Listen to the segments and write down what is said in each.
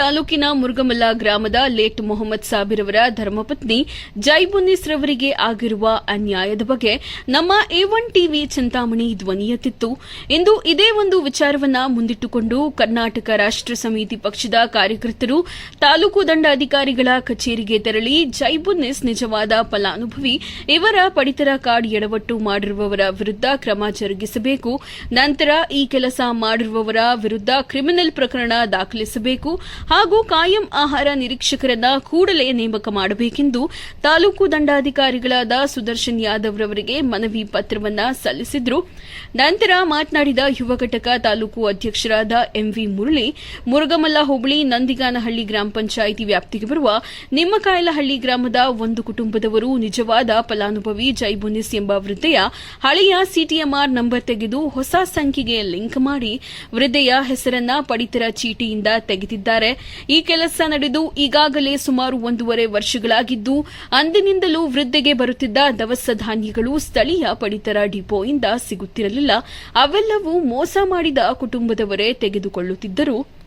ತಾಲೂಕಿನ ಮುರುಗಮಲ್ಲ ಗ್ರಾಮದ ಲೇಟ್ ಮೊಹಮ್ಮದ್ ಸಾಬಿರ್ ಅವರ ಧರ್ಮಪತ್ನಿ ಜೈಬುನ್ನಿಸ್ ರವರಿಗೆ ಆಗಿರುವ ಅನ್ಯಾಯದ ಬಗ್ಗೆ ನಮ್ಮ ಎ ಒನ್ ಟಿವಿ ಚಿಂತಾಮಣಿ ಧ್ವನಿಯತ್ತಿತ್ತು. ಇಂದು ಇದೇ ಒಂದು ವಿಚಾರವನ್ನ ಮುಂದಿಟ್ಟುಕೊಂಡು ಕರ್ನಾಟಕ ರಾಷ್ಟ್ರ ಸಮಿತಿ ಪಕ್ಷದ ಕಾರ್ಯಕರ್ತರು ತಾಲೂಕು ದಂಡಾಧಿಕಾರಿಗಳ ಕಚೇರಿಗೆ ತೆರಳಿ ಜೈಬುನ್ನಿಸ್ ನಿಜವಾದ ಫಲಾನುಭವಿ, ಇವರ ಪಡಿತರ ಕಾರ್ಡ್ ಎಡವಟ್ಟು ಮಾಡಿರುವವರ ವಿರುದ್ಧ ಕ್ರಮ ಜರುಗಿಸಬೇಕು. ನಂತರ ಈ ಕೆಲಸ ಮಾಡಿರುವವರ ವಿರುದ್ಧ ಕ್ರಿಮಿನಲ್ ಪ್ರಕರಣ ದಾಖಲಿಸಬೇಕು. ಹಾಗೂ ಕಾಯಂ ಆಹಾರ ನಿರೀಕ್ಷಕರನ್ನ ಕೂಡಲೇ ನೇಮಕ ಮಾಡಬೇಕೆಂದು ತಾಲೂಕು ದಂಡಾಧಿಕಾರಿಗಳಾದ ಸುದರ್ಶನ್ ಯಾದವ್ ರವರಿಗೆ ಮನವಿ ಪತ್ರವನ್ನ ಸಲ್ಲಿಸಿದ್ರು. ನಂತರ ಮಾತನಾಡಿದ ಯುವ ಘಟಕ ತಾಲೂಕು ಅಧ್ಯಕ್ಷರಾದ ಎಂವಿ ಮುರಳಿ, ಮುರುಗಮಲ್ಲ ಹೋಬಳಿ ನಂದಿಗಾನಹಳ್ಳಿ ಗ್ರಾಮ ಪಂಚಾಯಿತಿ ವ್ಯಾಪ್ತಿಗೆ ಬರುವ ನಿಮ್ಮಕಾಯಲಹಳ್ಳಿ ಗ್ರಾಮದ ಒಂದು ಕುಟುಂಬದವರು ನಿಜವಾದ ಫಲಾನುಭವಿ ಜೈಬುನಿಸ್ ಎಂಬ ವೃದ್ಧೆಯ ಹಳೆಯ ಸಿಟಿಎಂಆರ್ ನಂಬರ್ ತೆಗೆದು ಹೊಸ ಸಂಖ್ಯೆಗೆ ಲಿಂಕ್ ಮಾಡಿ ವೃದ್ಧೆಯ ಹೆಸರನ್ನ ಪಡಿತರ ಚೀಟಿಯಿಂದ ತೆಗೆದಿದ್ದಾರೆ. ಈ ಕೆಲಸ ನಡೆದು ಈಗಾಗಲೇ ಸುಮಾರು ಒಂದೂವರೆ ವರ್ಷಗಳಾಗಿದ್ದು, ಅಂದಿನಿಂದಲೂ ವೃದ್ಧೆಗೆ ಬರುತ್ತಿದ್ದ ದವಸ ಧಾನ್ಯಗಳು ಸ್ಥಳೀಯ ಪಡಿತರ ಡಿಪೋಯಿಂದ ಸಿಗುತ್ತಿರಲಿಲ್ಲ. ಅವೆಲ್ಲವೂ ಮೋಸ ಮಾಡಿದ ಕುಟುಂಬದವರೇ ತೆಗೆದುಕೊಳ್ಳುತ್ತಿದ್ದರು.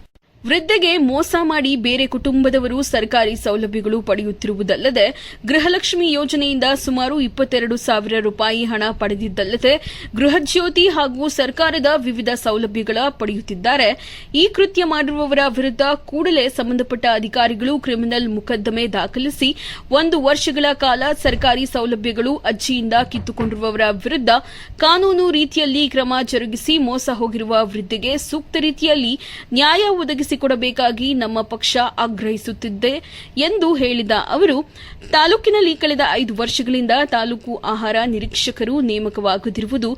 ವೃದ್ಧೆಗೆ ಮೋಸ ಮಾಡಿ ಬೇರೆ ಕುಟುಂಬದವರು ಸರ್ಕಾರಿ ಸೌಲಭ್ಯಗಳು ಪಡೆಯುತ್ತಿರುವುದಲ್ಲದೆ ಗೃಹಲಕ್ಷ್ಮಿ ಯೋಜನೆಯಿಂದ ಸುಮಾರು ಇಪ್ಪತ್ತೆರಡು ಸಾವಿರ ರೂಪಾಯಿ ಹಣ ಪಡೆದಿದ್ದಲ್ಲದೆ ಗೃಹಜ್ಯೋತಿ ಹಾಗೂ ಸರ್ಕಾರದ ವಿವಿಧ ಸೌಲಭ್ಯಗಳ ಪಡೆಯುತ್ತಿದ್ದಾರೆ. ಈ ಕೃತ್ಯ ಮಾಡಿರುವವರ ವಿರುದ್ಧ ಕೂಡಲೇ ಸಂಬಂಧಪಟ್ಟ ಅಧಿಕಾರಿಗಳು ಕ್ರಿಮಿನಲ್ ಮೊಕದ್ದಮೆ ದಾಖಲಿಸಿ ಒಂದು ವರ್ಷಗಳ ಕಾಲ ಸರ್ಕಾರಿ ಸೌಲಭ್ಯಗಳು ಅಜ್ಜಿಯಿಂದ ಕಿತ್ತುಕೊಂಡಿರುವವರ ವಿರುದ್ಧ ಕಾನೂನು ರೀತಿಯಲ್ಲಿ ಕ್ರಮ ಜರುಗಿಸಿ ಮೋಸ ಹೋಗಿರುವ ವೃದ್ಧೆಗೆ ಸೂಕ್ತ ರೀತಿಯಲ್ಲಿ ನ್ಯಾಯ ಒದಗಿಸಿಕೊಡಬೇಕಾಗಿ ನಮ್ಮ ಪಕ್ಷ ಆಗ್ರಹಿಸುತ್ತಿದೆ ಎಂದು ಹೇಳಿದ ಅವರು, ತಾಲೂಕಿನಲ್ಲಿ ಕಳೆದ ಐದು ವರ್ಷಗಳಿಂದ ತಾಲೂಕು ಆಹಾರ ನಿರೀಕ್ಷಕರು ನೇಮಕವಾಗುತ್ತಿರುವುದು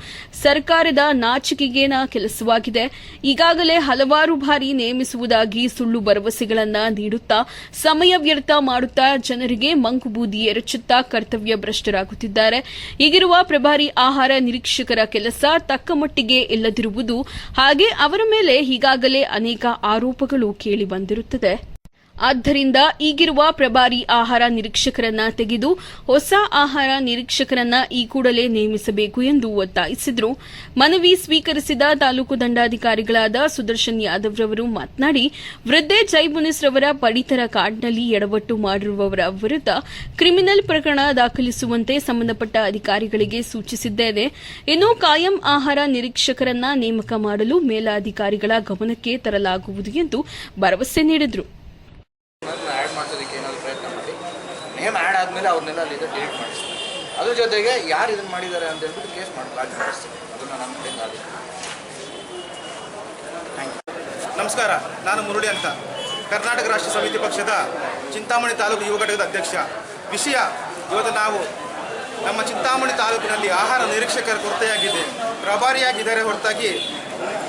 ಸರ್ಕಾರದ ನಾಚಿಕೆಗೇನ ಕೆಲಸವಾಗಿದೆ. ಈಗಾಗಲೇ ಹಲವಾರು ಬಾರಿ ನೇಮಿಸುವುದಾಗಿ ಸುಳ್ಳು ಭರವಸೆಗಳನ್ನು ನೀಡುತ್ತಾ, ಸಮಯ ವ್ಯರ್ಥ ಮಾಡುತ್ತಾ ಜನರಿಗೆ ಮಂಕುಬೂದಿ ಎರಚುತ್ತಾ ಕರ್ತವ್ಯ ಭ್ರಷ್ಟರಾಗುತ್ತಿದ್ದಾರೆ. ಈಗಿರುವ ಪ್ರಭಾರಿ ಆಹಾರ ನಿರೀಕ್ಷಕರ ಕೆಲಸ ತಕ್ಕಮಟ್ಟಿಗೆ ಇಲ್ಲದಿರುವುದು, ಹಾಗೆ ಅವರ ಮೇಲೆ ಈಗಾಗಲೇ ಅನೇಕ ಆರೋಪಗಳು ಕೇಳಿ ಬಂದಿರುತ್ತದೆ. ಆದ್ದರಿಂದ ಈಗಿರುವ ಪ್ರಭಾರಿ ಆಹಾರ ನಿರೀಕ್ಷಕರನ್ನ ತೆಗೆದು ಹೊಸ ಆಹಾರ ನಿರೀಕ್ಷಕರನ್ನ ಈ ಕೂಡಲೇ ನೇಮಿಸಬೇಕು ಎಂದು ಒತ್ತಾಯಿಸಿದರು. ಮನವಿ ಸ್ವೀಕರಿಸಿದ ತಾಲೂಕು ದಂಡಾಧಿಕಾರಿಗಳಾದ ಸುದರ್ಶನ್ ಯಾದವ್ ರವರು ಮಾತನಾಡಿ, ವೃದ್ಧೆ ಜೈಬುನಿಸ್ ರವರ ಪಡಿತರ ಕಾರ್ಡ್ನಲ್ಲಿ ಎಡವಟ್ಟು ಮಾಡಿರುವವರ ವಿರುದ್ಧ ಕ್ರಿಮಿನಲ್ ಪ್ರಕರಣ ದಾಖಲಿಸುವಂತೆ ಸಂಬಂಧಪಟ್ಟ ಅಧಿಕಾರಿಗಳಿಗೆ ಸೂಚಿಸಿದ್ದೇನೆ ಇನ್ನು ಕಾಯಂ ಆಹಾರ ನಿರೀಕ್ಷಕರನ್ನ ನೇಮಕ ಮಾಡಲು ಮೇಲಾಧಿಕಾರಿಗಳ ಗಮನಕ್ಕೆ ತರಲಾಗುವುದು ಎಂದು ಭರವಸೆ ನೀಡಿದರು ಆ್ಯಡ್ ಮಾಡಿಸೋದಕ್ಕೆ ಏನಾದರೂ ಪ್ರಯತ್ನ ಮಾಡಿ ನೇಮ್ ಆ್ಯಡ್ ಆದಮೇಲೆ ಅವ್ರನ್ನೆಲ್ಲ ಅಲ್ಲಿಂದ ಡಿಲೀಟ್ ಮಾಡಿಸ್ತಾರೆ. ಅದ್ರ ಜೊತೆಗೆ ಯಾರು ಇದನ್ನು ಮಾಡಿದ್ದಾರೆ ಅಂತ ಹೇಳ್ಬಿಟ್ಟು ಕೇಸ್ ಮಾಡಿ ಅದನ್ನ ಮಾಡಿಸ್ತೀನಿ ಅದನ್ನು ಕಡೆಯಿಂದ ನಮಸ್ಕಾರ, ನಾನು ಮುರುಳಿ ಅಂತ. ಕರ್ನಾಟಕ ರಾಷ್ಟ್ರ ಸಮಿತಿ ಪಕ್ಷದ ಚಿಂತಾಮಣಿ ತಾಲೂಕು ಯುವ ಘಟಕದ ಅಧ್ಯಕ್ಷ. ವಿಷಯ, ಇವತ್ತು ನಾವು ನಮ್ಮ ಚಿಂತಾಮಣಿ ತಾಲೂಕಿನಲ್ಲಿ ಆಹಾರ ನಿರೀಕ್ಷಕರ ಕೊರತೆಯಾಗಿದೆ. ಪ್ರಭಾರಿಯಾಗಿದ್ದಾರೆ ಹೊರತಾಗಿ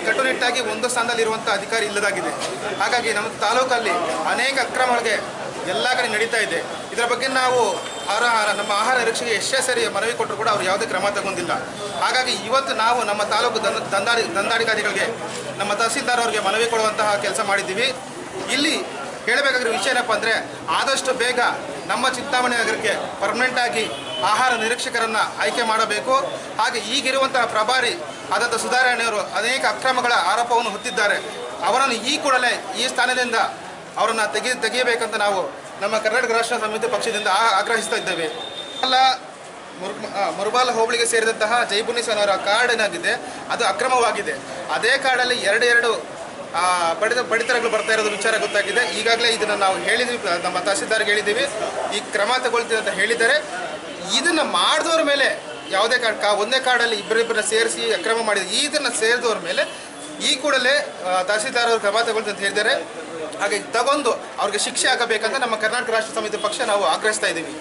ಕಟ್ಟುನಿಟ್ಟಾಗಿ ಒಂದು ಸ್ಥಾನದಲ್ಲಿರುವಂಥ ಅಧಿಕಾರಿ ಇಲ್ಲದಾಗಿದೆ. ಹಾಗಾಗಿ ನಮ್ಮ ತಾಲೂಕಲ್ಲಿ ಅನೇಕ ಅಕ್ರಮಗಳಿಗೆ ಎಲ್ಲ ಕಡೆ ನಡೀತಾ ಇದೆ. ಇದರ ಬಗ್ಗೆ ನಾವು ಆಹಾರ ನಮ್ಮ ಆಹಾರ ನಿರೀಕ್ಷೆಗೆ ಎಷ್ಟೇ ಸರಿ ಮನವಿ ಕೊಟ್ಟರು ಕೂಡ ಅವ್ರು ಯಾವುದೇ ಕ್ರಮ ತಗೊಂಡಿಲ್ಲ. ಹಾಗಾಗಿ ಇವತ್ತು ನಾವು ನಮ್ಮ ತಾಲೂಕು ದಂಡ ದಂದಾಡಿ ದಂದಾಧಿಕಾರಿಗಳಿಗೆ ನಮ್ಮ ತಹಸೀಲ್ದಾರ್ ಅವರಿಗೆ ಮನವಿ ಕೊಡುವಂತಹ ಕೆಲಸ ಮಾಡಿದ್ದೀವಿ. ಇಲ್ಲಿ ಹೇಳಬೇಕಾಗಿರೋ ವಿಷಯ ಏನಪ್ಪ ಅಂದರೆ, ಆದಷ್ಟು ಬೇಗ ನಮ್ಮ ಚಿಂತಾಮಣಿ ನಗರಕ್ಕೆ ಪರ್ಮನೆಂಟ್ ಆಗಿ ಆಹಾರ ನಿರೀಕ್ಷಕರನ್ನು ಆಯ್ಕೆ ಮಾಡಬೇಕು. ಹಾಗೆ ಈಗಿರುವಂತಹ ಪ್ರಭಾರಿ ಆದಂಥ ಸುಧಾರಾಯಣೆಯವರು ಅನೇಕ ಅಕ್ರಮಗಳ ಆರೋಪವನ್ನು ಹೊತ್ತಿದ್ದಾರೆ. ಅವರನ್ನು ಈ ಕೂಡಲೇ ಈ ಸ್ಥಾನದಿಂದ ಅವರನ್ನು ತೆಗಿ, ತೆಗೆಯಬೇಕಂತ ನಾವು ನಮ್ಮ ಕರ್ನಾಟಕ ರಾಷ್ಟ್ರ ಸಮಿತಿ ಪಕ್ಷದಿಂದ ಆಗ್ರಹಿಸ್ತಾ ಇದ್ದೇವೆ. ಅಲ್ಲ ಮುರ್ ಮುರುಬಾಲ ಹೋಬಳಿಗೆ ಸೇರಿದಂತಹ ಜೈಬುನಿಸನ್ ಅವರ ಕಾರ್ಡ್ ಏನಾಗಿದೆ ಅದು ಅಕ್ರಮವಾಗಿದೆ. ಅದೇ ಕಾರ್ಡಲ್ಲಿ ಎರಡು ಪಡಿತ, ಪಡಿತರಗಳು ಬರ್ತಾ ಇರೋದು ವಿಚಾರ ಗೊತ್ತಾಗಿದೆ. ಈಗಾಗಲೇ ಇದನ್ನು ನಾವು ಹೇಳಿದ್ವಿ, ನಮ್ಮ ತಹಸೀಲ್ದಾರ್ಗೆ ಹೇಳಿದ್ದೀವಿ. ಈ ಕ್ರಮ ತಗೊಳ್ತೀವಿ ಅಂತ ಹೇಳಿದ್ದಾರೆ. ಇದನ್ನು ಮಾಡಿದವ್ರ ಮೇಲೆ ಯಾವುದೇ ಕಾರ್ಡ್ ಕಾ, ಒಂದೇ ಕಾರ್ಡಲ್ಲಿ ಇಬ್ಬರಿಬ್ಬರನ್ನ ಸೇರಿಸಿ ಅಕ್ರಮ ಮಾಡಿದ ಇದನ್ನು ಸೇರಿದವ್ರ ಮೇಲೆ ಈ ಕೂಡಲೇ ತಹಸೀಲ್ದಾರ್ ಅವರು ಕ್ರಮ ತಗೊಳ್ತೀವಿ ಅಂತ ಹೇಳಿದ್ದಾರೆ. ಹಾಗೆ ತಗೊಂಡು ಅವ್ರಿಗೆ ಶಿಕ್ಷೆ ಆಗಬೇಕಂತ ನಮ್ಮ ಕರ್ನಾಟಕ ರಾಷ್ಟ್ರ ಸಮಿತಿ ಪಕ್ಷ ನಾವು ಆಗ್ರಹಿಸ್ತಾ ಇದ್ದೀವಿ.